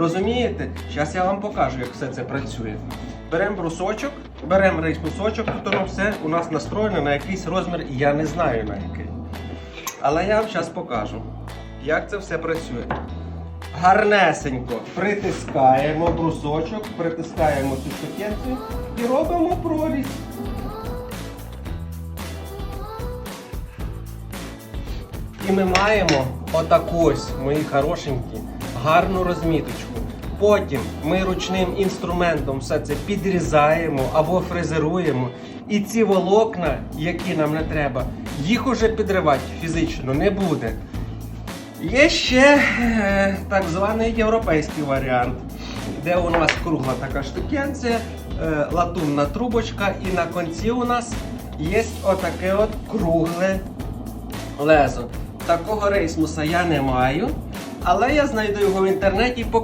Розумієте? Зараз я вам покажу, як все це працює. Беремо брусочок, беремо рейс-брусочок, тут воно все у нас настроєно на якийсь розмір, я не знаю на який. Але я вам зараз покажу, як це все працює. Гарнесенько притискаємо брусочок, притискаємо цю штукенцію і робимо прорізь. І ми маємо отаку ось, мої хорошенькі, гарну розміточку. Потім ми ручним інструментом все це підрізаємо або фрезеруємо. І ці волокна, які нам не треба, їх уже підривати фізично не буде. Є ще е, так званий європейський варіант, де у нас кругла така штукенція, е, латунна трубочка, і на кінці у нас є отаке от кругле лезо. Такого рейсмуса я не маю, але я знайду його в інтернеті і покажу.